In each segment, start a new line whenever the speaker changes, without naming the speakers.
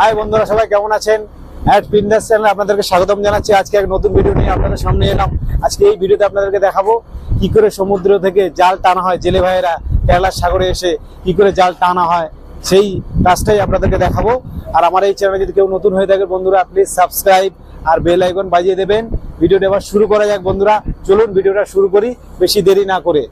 High বন্ধুরা, সবাই কেমন আছেন? অ্যাড পিন্দাস চ্যানেল আপনাদেরকে স্বাগতম জানাচ্ছি। আজকে এক নতুন ভিডিও নিয়ে আপনাদের সামনে এলাম। আজকে এই ভিডিওতে আপনাদেরকে দেখাবো কি করে সমুদ্র থেকে জাল টানা হয়। জেলে ভাইয়েরা কেরালার সাগরে এসে কি করে জাল টানা হয়, সেই কাজটাই আপনাদেরকে দেখাবো। আর আমার এই চ্যানেলে যদি কেউ নতুন হয়ে থাকে বন্ধুরা প্লিজ সাবস্ক্রাইব আর বেল আইকন বাজিয়ে দেবেন। ভিডিওটা এবার শুরু করা যাক বন্ধুরা। চলুন ভিডিওটা শুরু করি, বেশি দেরি না করে।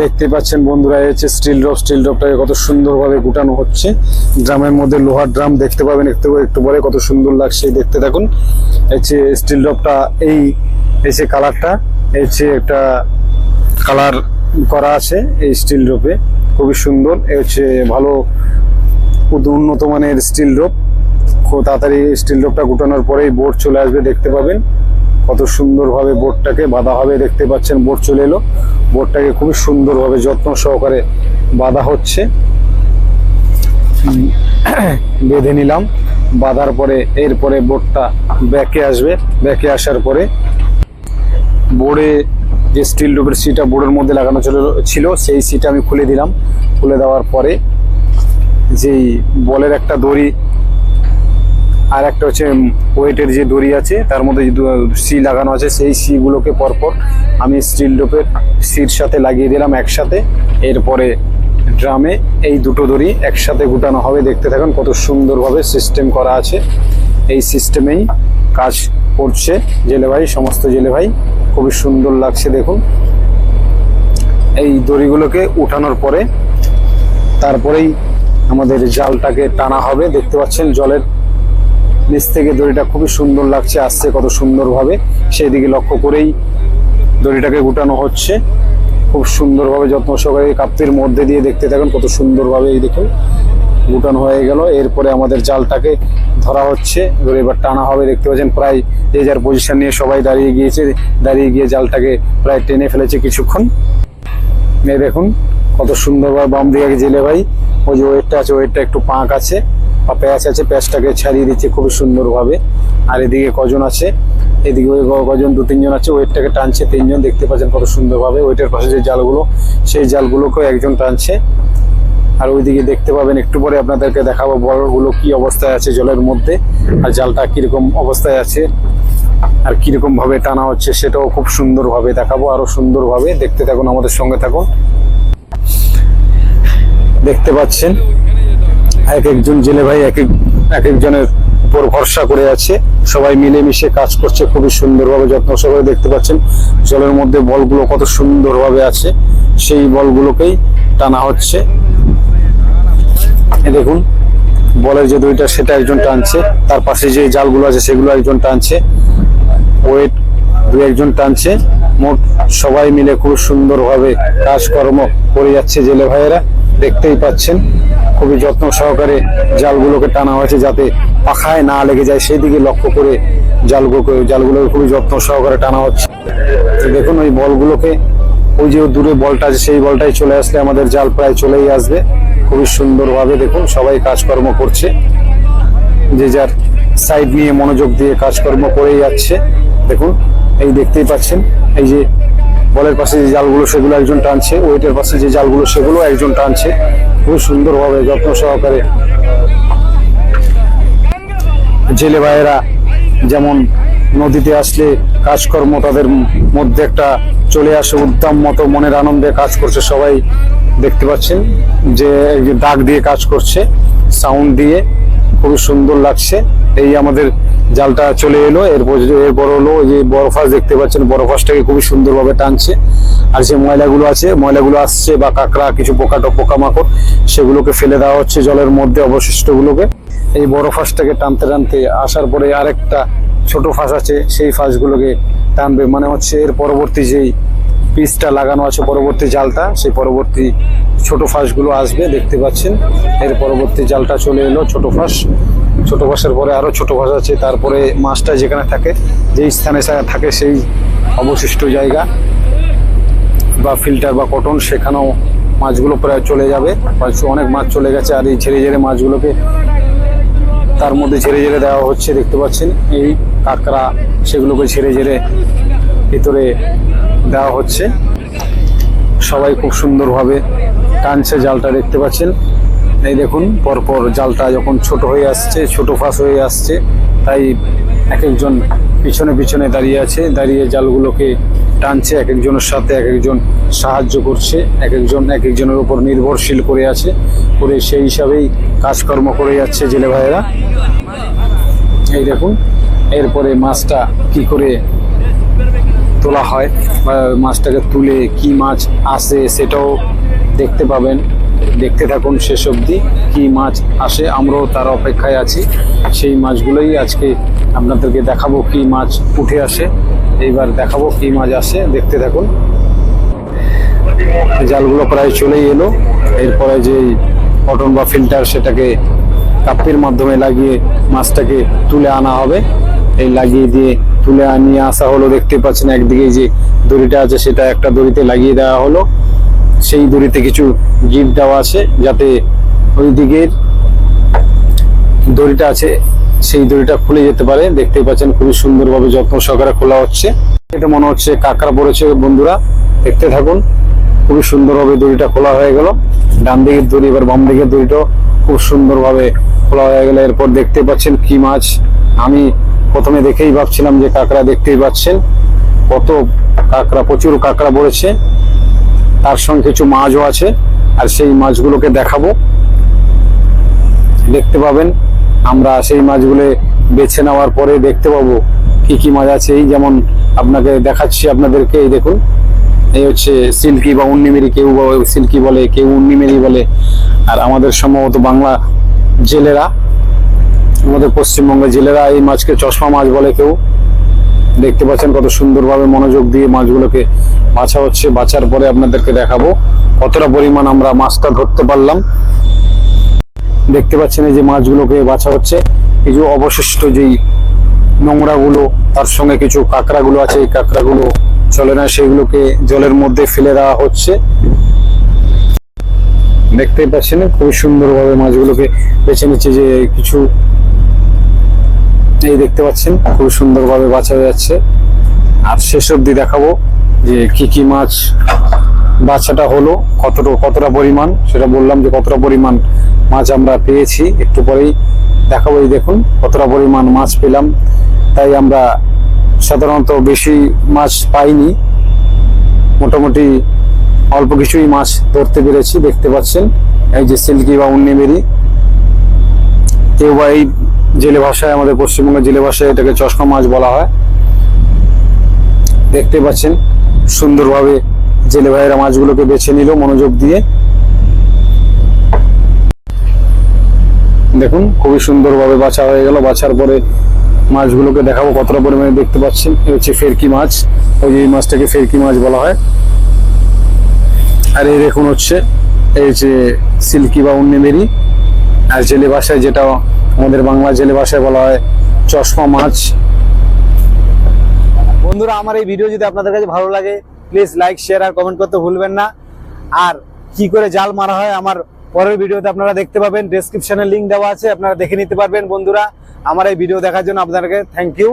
দেখতে পাচ্ছেন বন্ধুরা হচ্ছে স্টিল ড্রপ স্টিল ড্রপটাকে কত সুন্দরভাবে গুটানো হচ্ছে। ড্রামের মধ্যে লোহার ড্রাম দেখতে পাবেন, একটু একটু পরে কত সুন্দর লাগছে দেখতে থাকুন। হচ্ছে স্টিল ড্রপটা এই যে কালারটা হচ্ছে একটা কালার করা আছে এই স্টিল ড্রপে খুবই সুন্দর হচ্ছে ভালো উন্নত মানের স্টিল ড্রপ খুব তাড়াতাড়ি স্টিল ড্রপটা গুটানোর পরেই বোর্ড চলে আসবে, দেখতে পাবেন। কত সুন্দরভাবে বোর্ডটাকে বাঁধা হবে দেখতে পাচ্ছেন বোর্ড চলে এলো। বোর্ডটাকে খুবই সুন্দরভাবে যত্ন সহকারে বাঁধা হচ্ছে। বেঁধে নিলাম। বাঁধার পরে, এরপরে বোর্ডটা ব্যাকে আসবে। ব্যাকে আসার পরে বোর্ডে যে স্টিল ডোবের সিটা বোর্ডের মধ্যে লাগানো ছিল, সেই সিটা আমি খুলে দিলাম। খুলে দেওয়ার পরে যেই বলের একটা দড়ি আর একটা হচ্ছে ওয়েটের যে দড়ি আছে, তার মধ্যে যে সি লাগানো আছে, সেই সিগুলোকে পরপর আমি স্টিল ডোপের সির সাথে লাগিয়ে দিলাম একসাথে। এরপরে ড্রামে এই দুটো দড়ি একসাথে গুটানো হবে। দেখতে থাকুন কত সুন্দরভাবে সিস্টেম করা আছে। এই সিস্টেমেই কাজ করছে জেলে ভাই, সমস্ত জেলে ভাই। খুবই সুন্দর লাগছে দেখুন। এই দড়িগুলোকে উঠানোর পরে তারপরেই আমাদের জালটাকে টানা হবে। দেখতে পাচ্ছেন জলের নিচ থেকে দড়িটা খুবই সুন্দর লাগছে, আসছে কত সুন্দরভাবে। সেই দিকে লক্ষ্য করেই দড়িটাকে গুটানো হচ্ছে। খুব সুন্দরভাবে যত্ন সহকারে কাপ্তির মধ্যে দিয়ে দেখতে থাকুন, কত সুন্দরভাবে এই দেখুন গুটানো হয়ে গেল। এরপরে আমাদের জালটাকে ধরা হচ্ছে, এবার টানা হবে। দেখতে পাচ্ছেন প্রায় যে যার পজিশন নিয়ে সবাই দাঁড়িয়ে গিয়েছে, দাঁড়িয়ে গিয়ে জালটাকে প্রায় টেনে ফেলেছে কিছুক্ষণ। এই দেখুন কত সুন্দরভাবে বাম দিকে জেলে ভাই, ওই যে ওয়েটটা আছে ওয়েটটা একটু পাঁক আছে। বা প্যাচ আছে, প্যাচটাকে ছাড়িয়ে দিচ্ছে খুবই সুন্দরভাবে। আর এদিকে কজন আছে? এদিকে ওই কজন, দু, তিনজন আছে, ওয়েটটাকে টানছে তিনজন, দেখতে পাচ্ছেন কত সুন্দরভাবে। ওয়েটের পাশে যে জালগুলো, সেই জালগুলোকেও একজন টানছে। আর ওইদিকে দেখতে পাবেন, একটু পরে আপনাদেরকে দেখাবো বড়গুলো কি অবস্থায় আছে জলের মধ্যে, আর জালটা কীরকম অবস্থায় আছে, আর কীরকম ভাবে টানা হচ্ছে সেটাও খুব সুন্দরভাবে দেখাবো আরও সুন্দরভাবে। দেখতে থাকুন, আমাদের সঙ্গে থাকুন। দেখতে পাচ্ছেন এক একজন জেলে ভাই, এক এক এক একজনের উপর ভরসা করে আছে। সবাই মিলেমিশে কাজ করছে, খুবই সুন্দরভাবে যত্ন সহকারে দেখতে পাচ্ছেন। জলের মধ্যে বলগুলো কত সুন্দরভাবে আছে। সেই বলগুলোকেই টানা হচ্ছে। দেখুন, বলের যে দুইটা, সেটা একজন টানছে। তার পাশে যে জালগুলো আছে, সেগুলো একজন টানছে। ওয়েট দু একজন টানছে। মোট সবাই মিলে খুব সুন্দরভাবে কাজকর্ম করে যাচ্ছে জেলে ভাইয়েরা। দেখতেই পাচ্ছেন। খুবই যত্ন সহকারে জালগুলোকে টানা হয়েছে যাতে পাখায় না লেগে যায়। সেই দিকে লক্ষ্য করে জালগুলোকে জালগুলোকে খুবই যত্ন সহকারে টানা হচ্ছে। দেখুন ওই বলগুলোকে। ওই যে দূরে বলটা আছে, সেই বলটাই চলে আসলে আমাদের জাল প্রায় চলেই আসবে। খুবই সুন্দরভাবে দেখুন সবাই কাজকর্ম করছে। যে যার সাইড নিয়ে মনোযোগ দিয়ে কাজকর্ম করেই যাচ্ছে। দেখুন, এই দেখতেই পাচ্ছেন, এই যে বলের পাশে যে জালগুলো, সেগুলো একজন টানছে, ওয়েটের পাশে যে জালগুলো, সেগুলো একজন টানছে। খুব সুন্দরভাবে যত্ন সহকারে জেলে ভাইয়েরা যেমন নদীতে আসলে কাজকর্ম তাদের মধ্যে একটা চলে আসে উদ্দাম মতো, মনের আনন্দে কাজ করছে সবাই। দেখতে পাচ্ছেন যে দাগ দিয়ে কাজ করছে সাউন্ড দিয়ে খুবই সুন্দর লাগছে। এই আমাদের জালটা চলে এলো, এরপর এরপর হলো ওই যে বরফাস দেখতে পাচ্ছেন, বরফাসটাকে খুবই সুন্দরভাবে টানছে। আর যে ময়লাগুলো আছে, ময়লাগুলো আসছে বা কাঁকড়া, কিছু পোকা পোকামাকড়, সেগুলোকে ফেলে দেওয়া হচ্ছে জলের মধ্যে অবশিষ্টগুলোকে। এই বড় ফাঁসটাকে টানতে টানতে আসার পরে আরেকটা ছোট ফাঁস আছে, সেই ফাঁসগুলোকে টানবে। মানে হচ্ছে এর পরবর্তী যেই পিসটা লাগানো আছে পরবর্তী জালটা, সেই পরবর্তী ছোট ফাঁসগুলো আসবে, দেখতে পাচ্ছেন। এর পরবর্তী জালটা চলে এলো ছোট ফাঁস। ছোট ফাঁসের পরে আরও ছোট ফাঁস আছে, তারপরে মাছটা যেখানে থাকে, যেই স্থানে থাকে সেই অবশিষ্ট জায়গা বা ফিল্টার বা কটন, সেখানেও মাছগুলো প্রায় চলে যাবে। অনেক মাছ চলে গেছে, আর এই ঝেড়ে ঝেড়ে মাছগুলোকে তার মধ্যে ঝেড়ে ঝেড়ে দেওয়া হচ্ছে, দেখতে পাচ্ছেন। এই কাঁকড়া, সেগুলোকে ঝেড়ে ঝেড়ে ভিতরে দেওয়া হচ্ছে। সবাই খুব সুন্দরভাবে টানছে জালটা, দেখতে পাচ্ছেন? এই দেখুন, পরপর জালটা যখন ছোট হয়ে আসছে, ছোট ফাঁস হয়ে আসছে, তাই এক একজন পিছনে পিছনে দাঁড়িয়ে আছে, দাঁড়িয়ে জালগুলোকে টানছে এক একজনের সাথে এক একজন সাহায্য করছে এক একজন এক একজনের উপর নির্ভরশীল করে আছে, করে সেই হিসাবেই কাজকর্ম করে যাচ্ছে জেলে ভাইয়েরা। এই দেখুন, এরপরে মাছটা কি করে তোলা হয় বা মাছটাকে তুলে কি মাছ আসে সেটাও দেখতে পাবেন। দেখতে থাকুন শেষ অবধি কি মাছ আসে, আমরাও তার অপেক্ষায় আছি। সেই মাছগুলোই আজকে আপনাদেরকে দেখাবো কি মাছ উঠে আসে। এইবার দেখাবো কি মাছ আসে, দেখতে থাকুন। জালগুলো প্রায় চলেই এলো। এরপরে যে কটন বা ফিল্টার সেটাকে কাপের মাধ্যমে লাগিয়ে মাছটাকে তুলে আনা হবে। এই লাগিয়ে দিয়ে তুলে আনিয়ে আসা হলো, দেখতে পাচ্ছেন একদিকে যে দড়িটা আছে, সেটা একটা দড়িতে লাগিয়ে দেওয়া হলো। সেই দড়িতে কিছু গিট দেওয়া আছে, যাতে ওই দিকের দড়িটা আছে, সেই দড়িটা খুলে যেতে পারে। দেখতেই পাচ্ছেন খুবই সুন্দরভাবে যত্ন সহকারে খোলা হচ্ছে। এটা মনে হচ্ছে কাঁকড়া পড়েছে, বন্ধুরা। দেখতে থাকুন, খুবই সুন্দরভাবে দড়িটা খোলা হয়ে গেল। ডান দিকের দড়ি, এবার বাম দিকের দড়িটাও খুব সুন্দরভাবে খোলা হয়ে গেল। এরপর দেখতে পাচ্ছেন কি মাছ। আমি প্রথমে দেখেই ভাবছিলাম যে কাঁকড়া দেখতেই পাচ্ছেন। কত কাঁকড়া, প্রচুর কাঁকড়া পড়েছে। তার সঙ্গে কিছু মাছও আছে, আর সেই মাছগুলোকে দেখাবো। দেখতে পাবেন, আমরা সেই মাছগুলো বেছে নেওয়ার পরে দেখতে পাবো কি কি মাছ আছে। এই যেমন আপনাকে দেখাচ্ছি আপনাদেরকে, এই দেখুন। এই হচ্ছে সিল্কি বা উন্নিমেরি, কেউ সিল্কি বলে, কেউ উন্নিমেরি বলে। আর আমাদের সম্ভবত বাংলা জেলেরা আমাদের পশ্চিমবঙ্গের জেলেরা এই মাছকে চশমা মাছ বলে কেউ। দেখতে পাচ্ছেন কত সুন্দরভাবে মনোযোগ দিয়ে মাছগুলোকে বাছা হচ্ছে। বাছার পরে আপনাদেরকে দেখাবো কতটা পরিমাণ আমরা মাছটা ধরতে পারলাম। দেখতে পাচ্ছেন এই যে মাছগুলোকে বাছা হচ্ছে। কিছু অবশিষ্ট যেই নোংরাগুলো, তার সঙ্গে কিছু কাঁকড়াগুলো আছে। এই কাঁকড়াগুলো চলে না, সেগুলোকে জলের মধ্যে ফেলে দেওয়া হচ্ছে। দেখতেই পাচ্ছেন খুবই সুন্দরভাবে মাছগুলোকে বেছে নিচ্ছে যে কিছু এই দেখতে পাচ্ছেন খুব সুন্দরভাবে বাছা হয়ে যাচ্ছে। আর শেষ অবধি দেখাবো যে কি কি মাছ বাচ্চাটা হলো, কতটা কতটা পরিমাণ, সেটা বললাম যে কতটা পরিমাণ মাছ আমরা পেয়েছি, একটু পরেই দেখাবো। এই দেখুন, কতটা পরিমাণ মাছ পেলাম। তাই আমরা সাধারণত বেশি মাছ পাইনি। মোটামুটি অল্প কিছুই মাছ ধরতে পেরেছি, দেখতে পাচ্ছেন। এই যে সিল্কি বা উন্নিমেরি কেউ বা এই জেলে ভাষায়, আমাদের পশ্চিমবঙ্গের জেলে ভাষায় এটাকে চশমা মাছ বলা হয়। দেখতে পাচ্ছেন, সুন্দরভাবে জেলে ভাইয়েরা মাছগুলোকে বেছে নিল মনোযোগ দিয়ে। দেখুন, খুবই সুন্দরভাবে বাছা হয়ে গেল। বাছার পরে মাছগুলোকে দেখাবো কতটা পরিমাণে দেখতে পাচ্ছেন। হচ্ছে ফেরকি মাছ। ওই যে মাছটাকে ফেরকি মাছ বলা হয়। আর এই দেখুন হচ্ছে, এই যে সিল্কি বা অন্য উন্নিমেরি আর জেলে ভাষায় যেটা আমাদের বাংলা জেলে ভাষায় বলা হয় চশমা মাছ।
বন্ধুরা, আমার এই ভিডিও যদি আপনাদের কাছে ভালো লাগে প্লিজ লাইক শেয়ার আর কমেন্ট করতে ভুলবেন না। আর কি করে জাল মারা হয়, আমার পরের ভিডিওতে আপনারা দেখতে পাবেন। ডেসক্রিপশনে লিংক দেওয়া আছে, আপনারা দেখে নিতে পারবেন বন্ধুরা। আমার এই ভিডিও দেখার জন্য আপনাদেরকে থ্যাংক ইউ